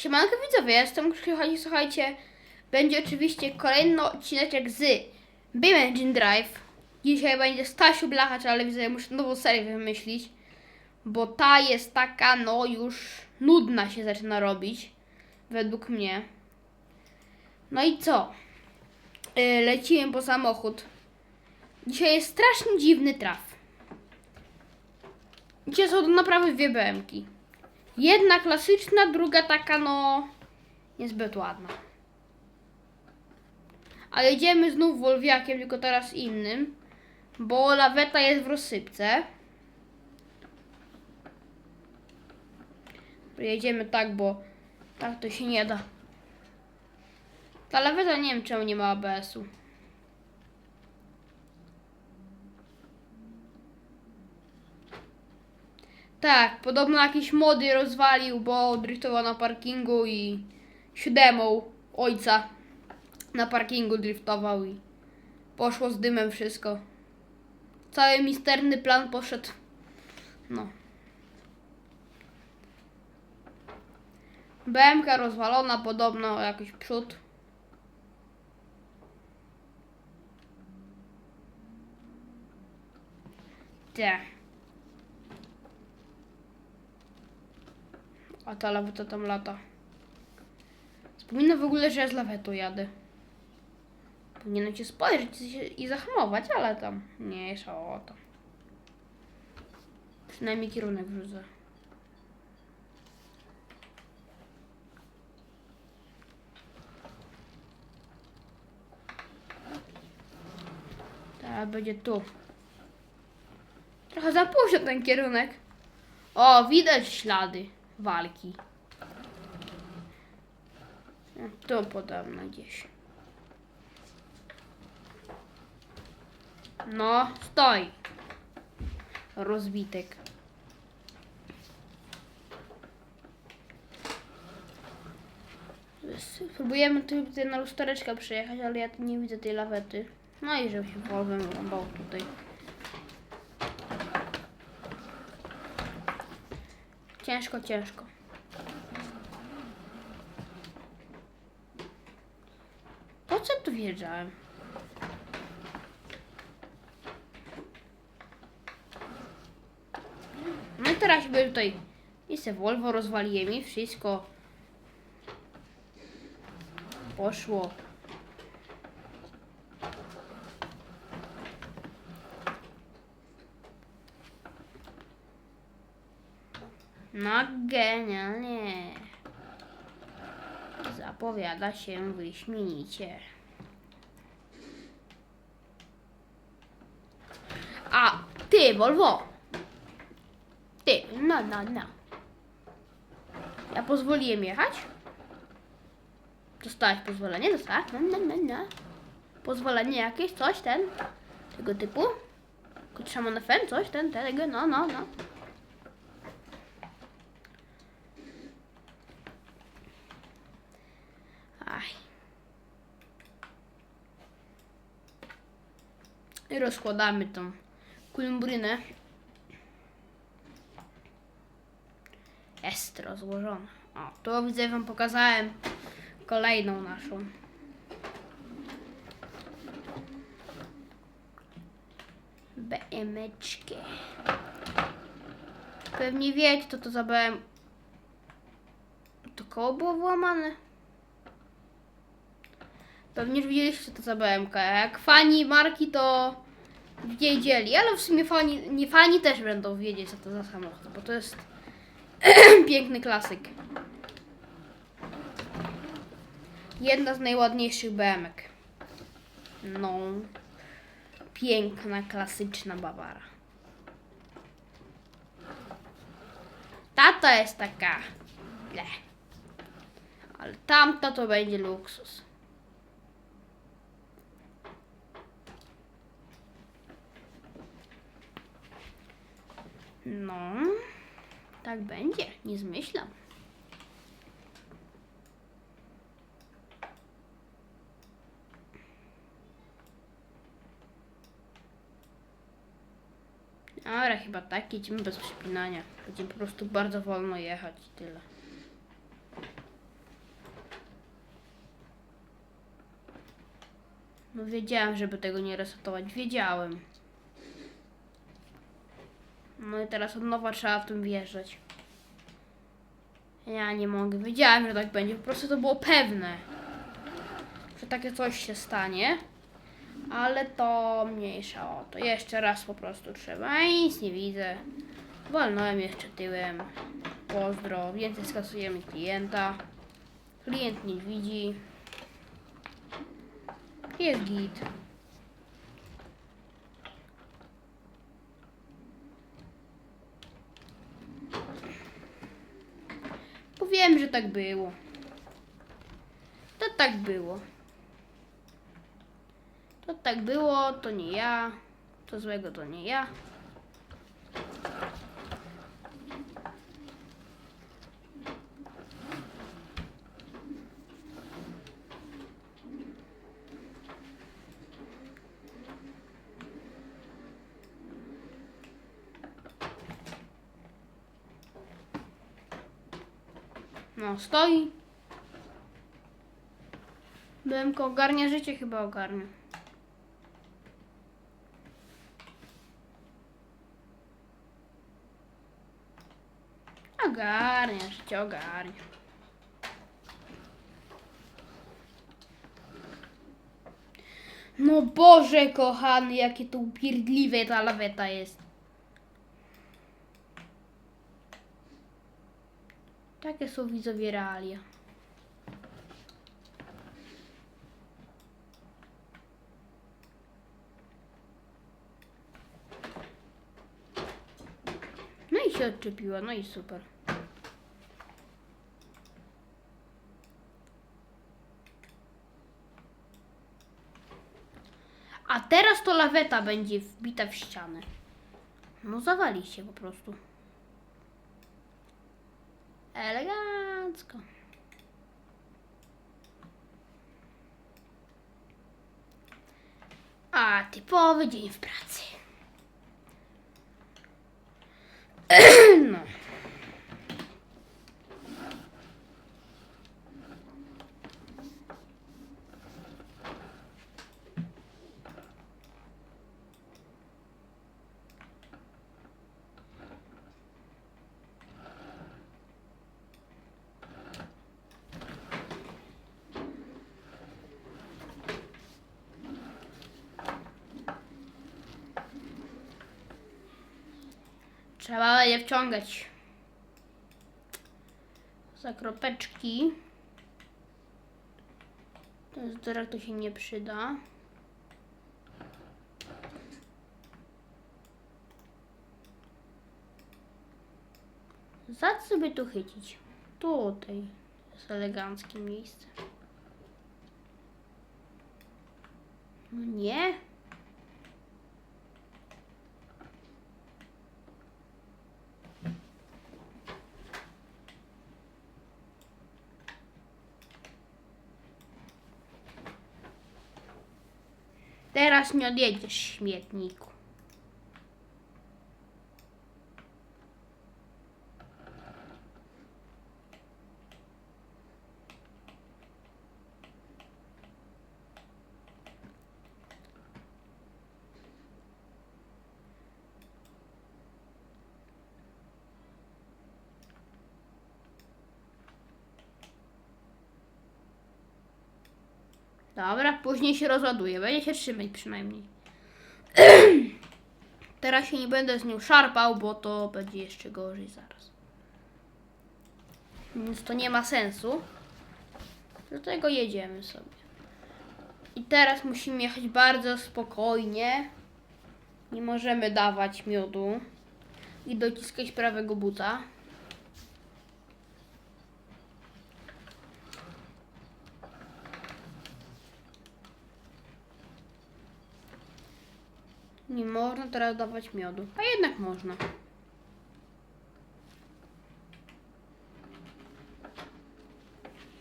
Siemanko widzowie, ja jestem Krzychodzi, słuchajcie, będzie oczywiście kolejny odcineczek z Beam Engine Drive. Dzisiaj będzie Stasiu Blachacz, ale widzę, ja muszę nową serię wymyślić, bo ta jest taka, no już nudna się zaczyna robić, według mnie. No i co? Yy, lecimy po samochód. Dzisiaj jest strasznie dziwny traf. Dzisiaj są to naprawdę dwie BMki. Jedna klasyczna, druga taka no niezbyt ładna. A jedziemy znów Wolwiakiem, tylko teraz innym, bo laweta jest w rozsypce. Jedziemy tak, bo tak to się nie da. Ta laweta nie wiem czemu nie ma ABS-u. Tak, podobno jakieś mody rozwalił, bo driftował na parkingu i siódemą ojca na parkingu driftował i poszło z dymem wszystko. Cały misterny plan poszedł. No. BMK rozwalona, podobno jakiś przód. Te. A ta laweta tam lata. Wspominam w ogóle, że ja z lawetą jadę. Powinienem cię spojrzeć i zahamować, ale tam mniejsza o to. Przynajmniej kierunek wrzucę. Teraz będzie tu. Trochę za późno ten kierunek. O, widać ślady walki. No, Tu podobno gdzieś. No, stoi. Rozbitek. Spróbujemy tu tutaj na lustereczkę przyjechać, ale ja tu nie widzę tej lawety. No i żeby się rąbał tutaj. Ciężko, ciężko. Po co tu wjeżdżałem? No i teraz by tutaj i se Volvo rozwaliłem i wszystko poszło. No genialnie. Zapowiada się wyśmienicie. A, ty, Volvo. Ty, no, no, no. Ja pozwoliłem jechać? Dostałeś pozwolenie? Dostałeś? No, no, no, no. Pozwolenie jakieś, coś, ten, tego typu? Szamon FM, coś, ten, tego, no, no, no. Aj. I rozkładamy tą kulumbrynę. Jest rozłożona. O, tu widzę, wam pokazałem kolejną naszą. BMeczkę. Pewnie wiecie, to to za. To koło było włamane. Pewnie już widzieliście, to za BMK. Jak fani marki, to wiedzieli, ale w sumie fani, nie fani też będą wiedzieć, co to za samochód, bo to jest piękny klasyk. Jedna z najładniejszych BMek. No, piękna, klasyczna Bawara. Tata jest taka, ble. Ale tamta to będzie luksus. No, tak będzie, nie zmyślam. Dobra, chyba tak, jedziemy bez przypinania. Będziemy po prostu bardzo wolno jechać i tyle. No wiedziałem, żeby tego nie resetować, wiedziałem. No i teraz od nowa trzeba w tym wjeżdżać. Ja nie mogę. Wiedziałem, że tak będzie. Po prostu to było pewne. Że takie coś się stanie. Ale to mniejsza o to. Jeszcze raz po prostu trzeba. I nic nie widzę. Walnąłem jeszcze tyłem. Pozdro. Więcej skasujemy klienta. Klient nie widzi. Jest git. Bo wiem, że tak było. To tak było. To tak było, to nie ja. To złego to nie ja. No, stoi. Byłem ogarnia życie, chyba ogarnia. Ogarnia, życie ogarnia. No Boże kochany, jakie to upierdliwe ta laweta jest. Takie są widzowie realia. No i się odczepiła, no i super. A teraz to laweta będzie wbita w ścianę. No zawali się po prostu. Elegancko. A, typowy dzień w pracy. No. Trzeba je wciągać. Za kropeczki. Ten zdrek to się nie przyda. Za co by tu chycić? Tutaj jest eleganckie miejsce. No nie. Teraz nie odjedziesz, śmietniku. Dobra, później się rozładuje. Będzie się trzymać przynajmniej. Teraz się nie będę z nią szarpał, bo to będzie jeszcze gorzej zaraz. Więc to nie ma sensu. Dlatego jedziemy sobie. I teraz musimy jechać bardzo spokojnie. Nie możemy dawać miodu. I dociskać prawego buta. Nie można teraz dawać miodu. A jednak można.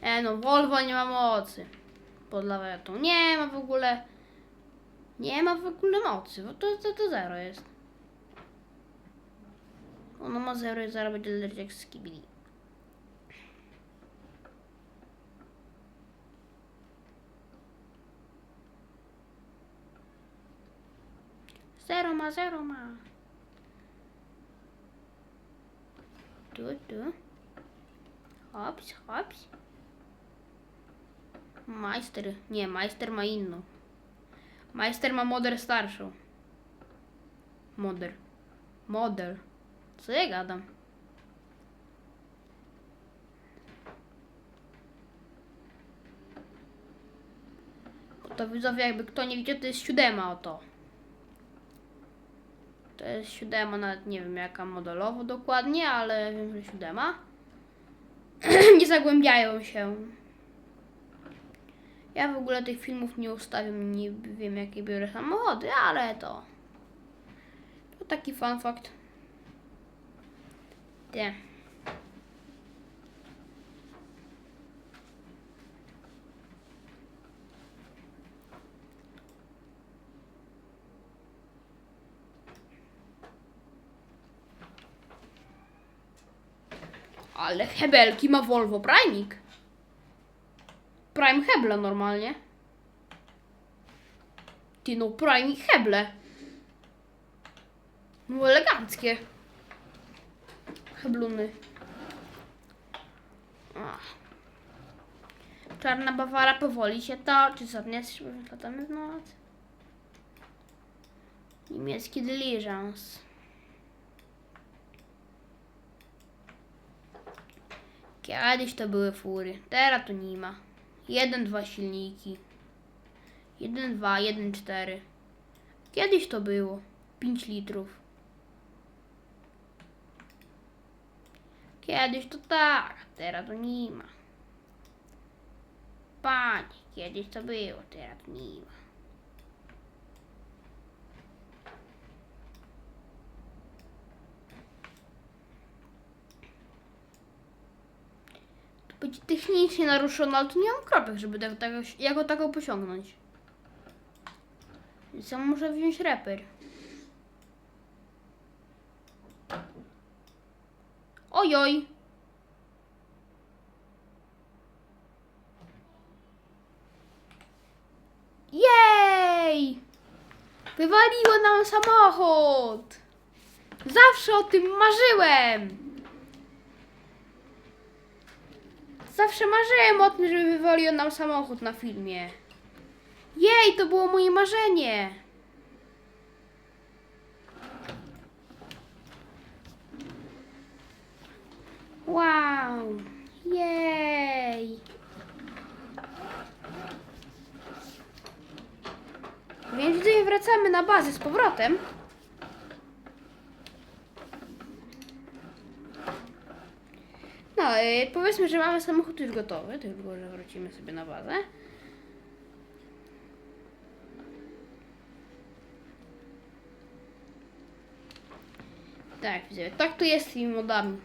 E no, Volvo nie ma mocy. Pod lawetą. Nie ma w ogóle. Nie ma w ogóle mocy, bo to, to, to zero jest. Ono ma zero i zaraz będzie lecieć jak skibidi. Zero ma, zero ma. Tu, tu. Hops, hops. Majster. Nie, majster ma inną. Majster ma moder starszą. Moder. Model. Co ja gadam? To widzowie, jakby kto nie widział, to jest siódema oto. To jest siódema, nawet nie wiem jaka modelowo dokładnie, ale wiem, że siódema. nie zagłębiają się. Ja w ogóle tych filmów nie ustawiam, nie wiem jakie biorę samochody, ale to... To taki fun fact. Nie. Ale hebelki ma Volvo Primik. Prime heble normalnie. Ty no, Prime heble. No eleganckie. Hebluny. Ach. Czarna Bawara powoli się toczy, zadnie latamy w noc. Niemiecki dyliżans. Kiedyś to były fury, teraz to nie ma. Jeden, dwa silniki. Jeden, dwa, jeden, cztery. Kiedyś to było. 5 litrów. Kiedyś to tak, teraz to nie ma. Panie, kiedyś to było, teraz nie ma. To być technicznie naruszona, ale tu nie mam kropek, żeby tego, tego, jako taką posiągnąć. Więc ja muszę wziąć reper. Ojoj. Jej! Wywaliło nam samochód! Zawsze o tym marzyłem! Zawsze marzyłem o tym, żeby wywaliło nam samochód na filmie. Jej, to było moje marzenie! Wow! Jej! Więc tutaj wracamy na bazę z powrotem. No, powiedzmy, że mamy samochód już gotowy, tylko że wrócimy sobie na bazę. Tak, widzę. Tak to jest z tymi modami.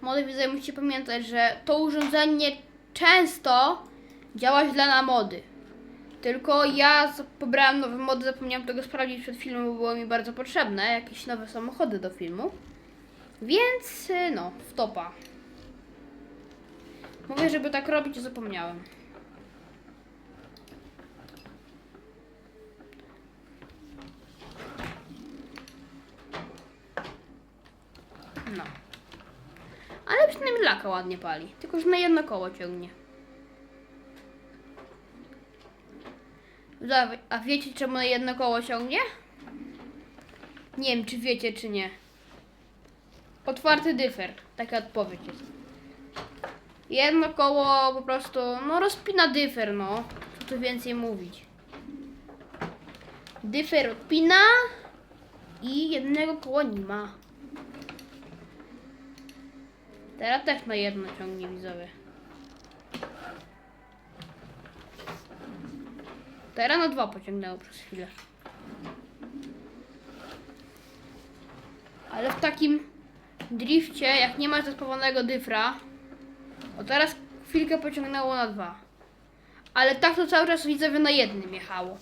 Mody widzę, musicie pamiętać, że to urządzenie często działa źle na mody. Tylko ja pobrałam nowe mody, zapomniałam tego sprawdzić przed filmem, bo było mi bardzo potrzebne, jakieś nowe samochody do filmu. Więc y, no, w topa. Mówię, żeby tak robić, zapomniałem. No. Ale przynajmniej laka ładnie pali. Tylko, że na jedno koło ciągnie. A wiecie, czemu na jedno koło ciągnie? Nie wiem, czy wiecie, czy nie. Otwarty dyfer. Taka odpowiedź jest. Jedno koło po prostu, no rozpina dyfer, no. Co tu więcej mówić. Dyfer odpina i jednego koła nie ma. Teraz też na jedno ciągnie widzowie. Teraz na dwa pociągnęło przez chwilę. Ale w takim drifcie, jak nie ma zespołowanego dyfra, o teraz chwilkę pociągnęło na dwa. Ale tak to cały czas widzowie na jednym jechało.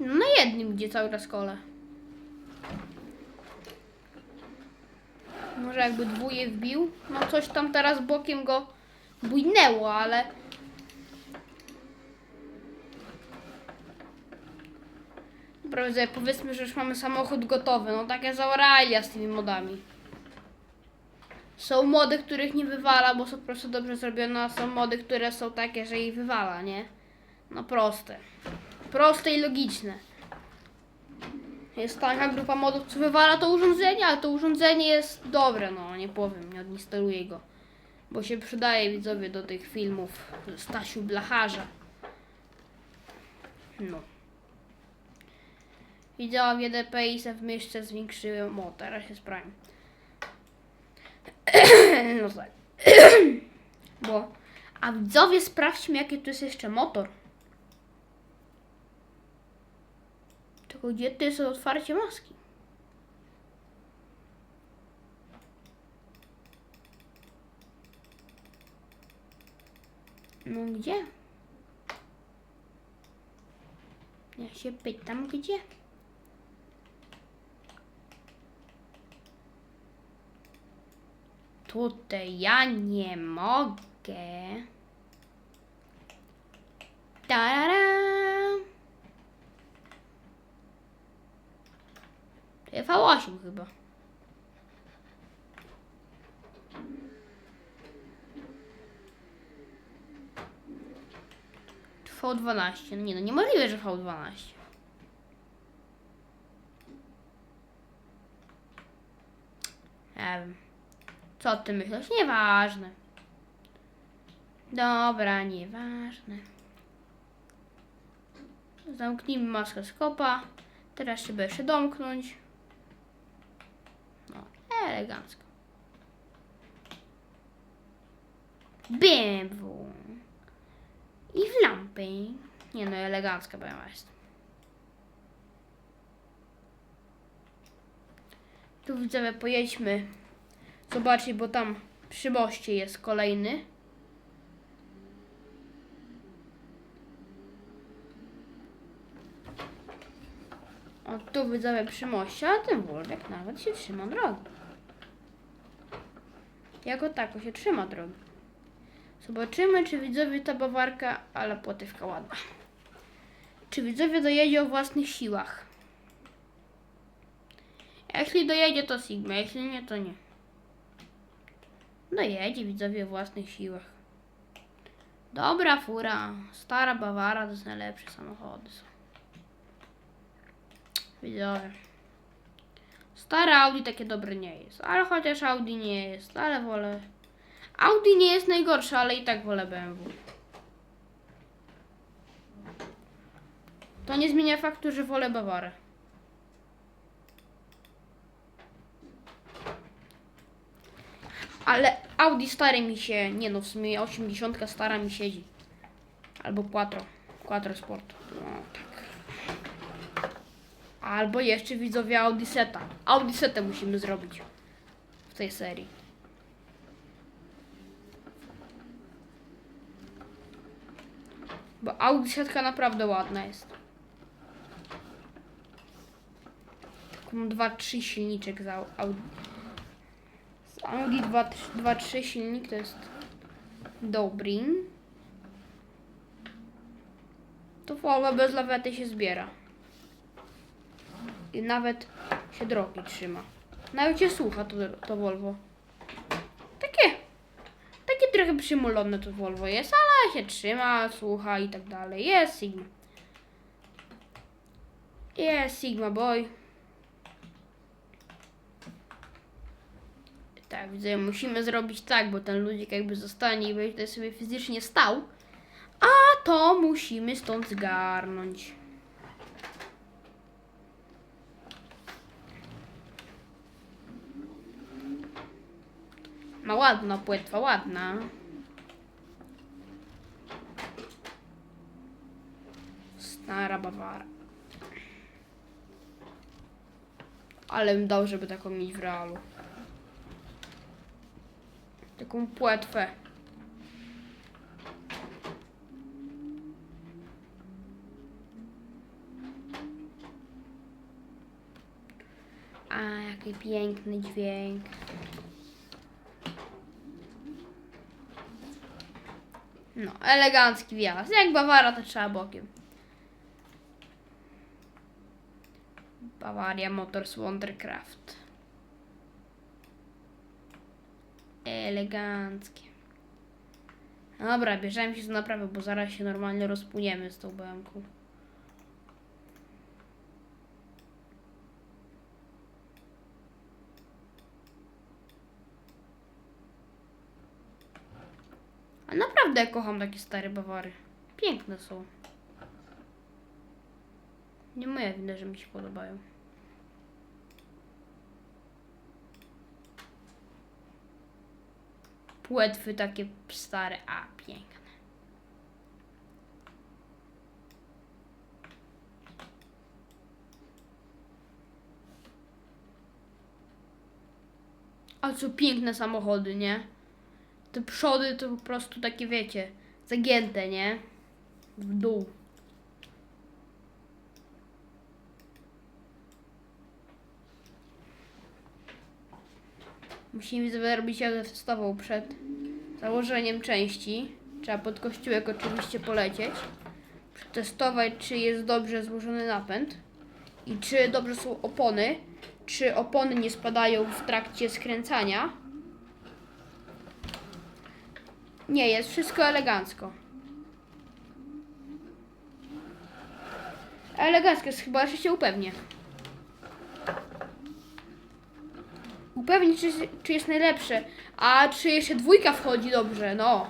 No na jednym idzie cały czas kole. Może jakby dwóje wbił. No coś tam teraz bokiem go bujnęło, ale... Widzę, powiedzmy, że już mamy samochód gotowy. No takie zaoralia z tymi modami. Są mody, których nie wywala, bo są po prostu dobrze zrobione, a są mody, które są takie, że ich wywala, nie? No proste. Proste i logiczne. Jest taka grupa modów, co wywala to urządzenie, ale to urządzenie jest dobre, no nie powiem, nie odinstaluję go. Bo się przydaje widzowie do tych filmów Stasiu Blacharza. No. Widzowie DPI se w myszce zwiększyłem. O, teraz jest Prime. no tak. Bo. A widzowie, sprawdźmy, jaki tu jest jeszcze motor. Tylko gdzie to jest otwarcie maski? No gdzie? Ja się pytam, gdzie? Tutaj ja nie mogę. Tarara. To jest V8 chyba. V12. No nie no, niemożliwe, że V12. Nie Co ty myślisz? Nieważne. Dobra, nieważne. Zamknijmy maskę skopa. Teraz trzeba jeszcze domknąć. No, elegancko. BMW. I w lampy. Nie no, elegancka BMW jest. Tu widzowie pojedźmy Zobaczcie, bo tam przy moście jest kolejny. O, tu widzowie przy moście, a ten Wolwek nawet się trzyma drogi. Jako tako się trzyma drogi. Zobaczymy, czy widzowie ta bawarka, ale płotywka ładna. Czy widzowie dojedzie o własnych siłach? Jeśli dojedzie, to Sigma, jeśli nie, to nie. No jedzie widzowie o własnych siłach. Dobra fura. Stara Bawara to jest najlepsze samochody. Widzowie. Stare Audi takie dobre nie jest. Ale chociaż Audi nie jest, ale wolę. Audi nie jest najgorsze, ale i tak wolę BMW. To nie zmienia faktu, że wolę Bawarę. Ale Audi stare mi się, nie no, w sumie 80 stara mi siedzi. Albo Quattro, Quattro Sport. No tak. Albo jeszcze widzowie Audi Seta. Audi Seta musimy zrobić w tej serii. Bo Audi Setka naprawdę ładna jest. Taką 2-3 silniczek za Audi. Audi 2.3 silnik to jest dobry. To Volvo bez lawety się zbiera. I nawet się drogi trzyma. Nawet się słucha to, to Volvo. Takie, takie trochę przymulone to Volvo jest, ale się trzyma, słucha i tak dalej. Jest Sigma. Jest Sigma Boy. Tak, widzę, musimy zrobić tak, bo ten ludzik jakby zostanie i będzie tutaj sobie fizycznie stał. A to musimy stąd zgarnąć. Ma ładna płetwa, ładna. Stara Bawara. Ale bym dał, żeby taką mieć w realu. Taką płetwę. A, jaki piękny dźwięk. No, elegancki wjazd. Jak Bawara, to trzeba bokiem. Bawaria Motors Wondercraft. Eleganckie. Dobra, bierzemy się za naprawę, bo zaraz się normalnie rozpłyniemy z tą BMką. A naprawdę kocham takie stare Bawary. Piękne są. Nie moja wina, że mi się podobają. Płetwy takie stare, a piękne. A co piękne samochody, nie? Te przody to po prostu takie, wiecie, zagięte, nie? W dół. Musimy zrobić jazdę testową przed założeniem części. Trzeba pod kościółek oczywiście polecieć. Przetestować, czy jest dobrze złożony napęd i czy dobrze są opony. Czy opony nie spadają w trakcie skręcania. Nie, jest wszystko elegancko. Elegancko jest chyba, że się upewnię. Upewnić, czy, czy jest najlepsze. A czy jeszcze dwójka wchodzi dobrze, no.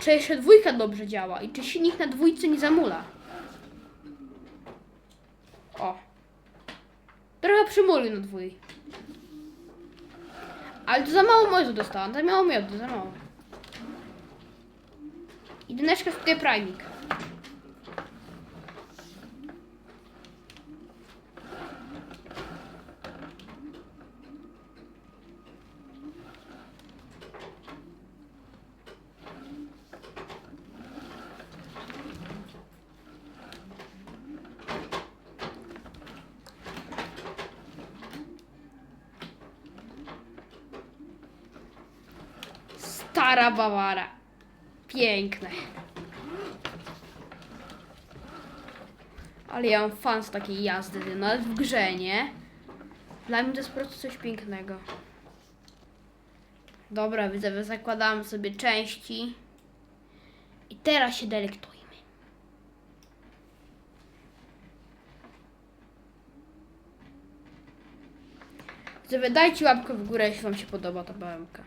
Czy jeszcze dwójka dobrze działa i czy silnik na dwójce nie zamula. O. Trochę przymulił na dwój. Ale to za mało mocy dostałam, za mało miodu, za mało. Jedyneczka w tutaj priming. Stara Bawara. Piękne. Ale ja mam fan z takiej jazdy, nawet w grze, nie? Dla mnie to jest po prostu coś pięknego. Dobra, widzę, zakładamy sobie części. I teraz się delektujmy. Widzowie, dajcie łapkę w górę, jeśli wam się podoba ta BMK.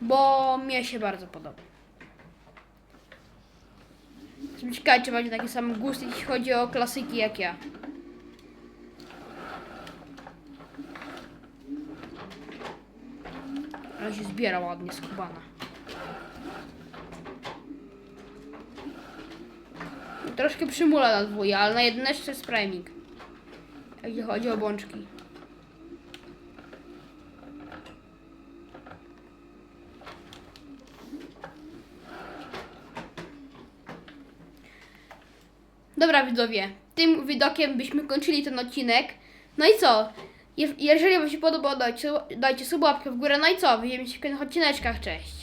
Bo mnie się bardzo podoba. Jestem ciekawy, czy będzie taki sam gust, jeśli chodzi o klasyki jak ja. Ale się zbiera ładnie skubana. Troszkę przymula na dwóje, ale na jedyneczce jest priming. Jeśli chodzi o bączki. Dobra widzowie, tym widokiem byśmy kończyli ten odcinek. No i co? Je- Jeżeli wam się podobało, dajcie, dajcie sobie łapkę w górę. No i co? Widzimy się w kolejnych odcineczkach. Cześć!